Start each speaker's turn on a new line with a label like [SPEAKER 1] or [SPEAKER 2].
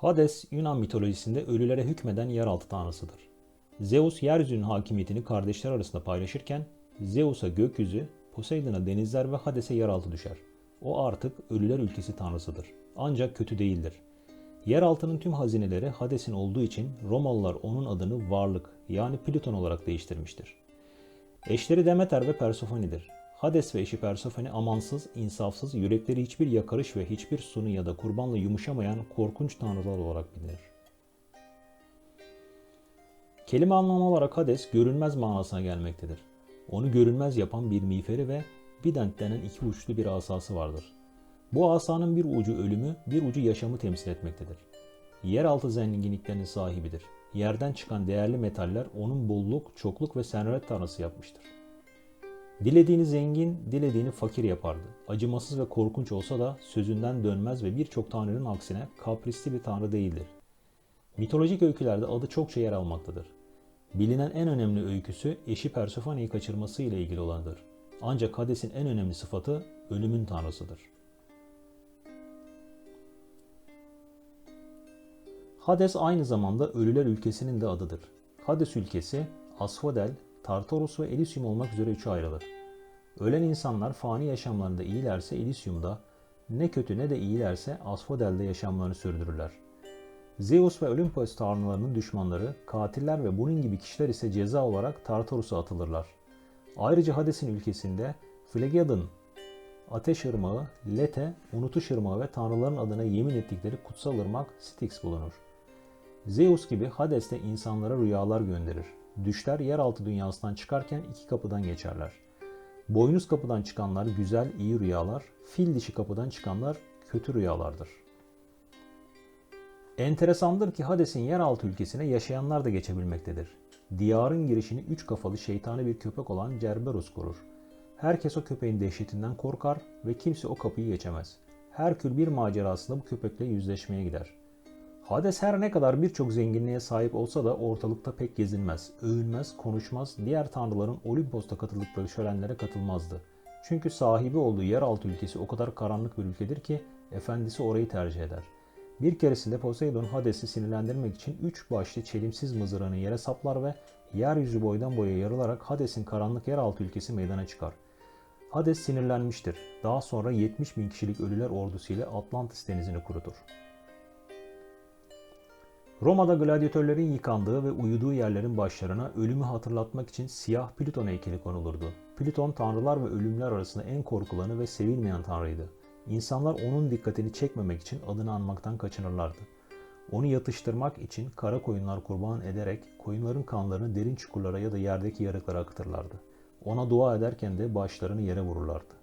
[SPEAKER 1] Hades, Yunan mitolojisinde ölülere hükmeden yeraltı tanrısıdır. Zeus yeryüzünün hakimiyetini kardeşler arasında paylaşırken Zeus'a gökyüzü, Poseidon'a denizler ve Hades'e yeraltı düşer. O artık ölüler ülkesi tanrısıdır. Ancak kötü değildir. Yeraltının tüm hazineleri Hades'in olduğu için Romalılar onun adını varlık yani Plüton olarak değiştirmiştir. Eşleri Demeter ve Persephone'dir. Hades ve eşi Persefone amansız, insafsız, yürekleri hiçbir yakarış ve hiçbir sunu ya da kurbanla yumuşamayan korkunç tanrılar olarak bilinir. Kelime anlamı olarak Hades görünmez manasına gelmektedir. Onu görünmez yapan bir miğferi ve bident denen iki uçlu bir asası vardır. Bu asanın bir ucu ölümü, bir ucu yaşamı temsil etmektedir. Yeraltı zenginliklerinin sahibidir. Yerden çıkan değerli metaller onun bolluk, çokluk ve servet tanrısı yapmıştır. Dilediğini zengin, dilediğini fakir yapardı. Acımasız ve korkunç olsa da sözünden dönmez ve birçok tanrının aksine kaprisli bir tanrı değildir. Mitolojik öykülerde adı çokça yer almaktadır. Bilinen en önemli öyküsü eşi Persephone'yi kaçırması ile ilgili olanıdır. Ancak Hades'in en önemli sıfatı ölümün tanrısıdır. Hades aynı zamanda ölüler ülkesinin de adıdır. Hades ülkesi, Asphodel, Tartarus ve Elysium olmak üzere üçe ayrılır. Ölen insanlar fani yaşamlarında iyilerse Elysium'da, ne kötü ne de iyilerse Asphodel'de yaşamlarını sürdürürler. Zeus ve Olympus tanrılarının düşmanları, katiller ve bunun gibi kişiler ise ceza olarak Tartarus'a atılırlar. Ayrıca Hades'in ülkesinde Phlegethon, Ateş Irmağı, Lete, Unutuş Irmağı ve tanrıların adına yemin ettikleri kutsal ırmak Styx bulunur. Zeus gibi Hades de insanlara rüyalar gönderir. Düşler yeraltı dünyasından çıkarken iki kapıdan geçerler. Boynuz kapıdan çıkanlar güzel, iyi rüyalar, fil dişi kapıdan çıkanlar kötü rüyalardır. Enteresandır ki Hades'in yeraltı ülkesine yaşayanlar da geçebilmektedir. Diyarın girişini üç kafalı şeytani bir köpek olan Cerberus korur. Herkes o köpeğin dehşetinden korkar ve kimse o kapıyı geçemez. Herkül bir macerasında bu köpekle yüzleşmeye gider. Hades her ne kadar birçok zenginliğe sahip olsa da ortalıkta pek gezinmez, övünmez, konuşmaz, diğer tanrıların Olimpos'ta katıldıkları şölenlere katılmazdı. Çünkü sahibi olduğu yeraltı ülkesi o kadar karanlık bir ülkedir ki efendisi orayı tercih eder. Bir keresinde Poseidon Hades'i sinirlendirmek için üç başlı çelimsiz mızrağını yere saplar ve yeryüzü boydan boya yarılarak Hades'in karanlık yeraltı ülkesi meydana çıkar. Hades sinirlenmiştir. Daha sonra 70 bin kişilik ölüler ordusu Atlantis denizini kurutur. Roma'da gladyatörlerin yıkandığı ve uyuduğu yerlerin başlarına ölümü hatırlatmak için siyah Plüton heykeli konulurdu. Plüton tanrılar ve ölümler arasında en korkulanı ve sevilmeyen tanrıydı. İnsanlar onun dikkatini çekmemek için adını anmaktan kaçınırlardı. Onu yatıştırmak için kara koyunlar kurban ederek koyunların kanlarını derin çukurlara ya da yerdeki yarıklara akıtırlardı. Ona dua ederken de başlarını yere vururlardı.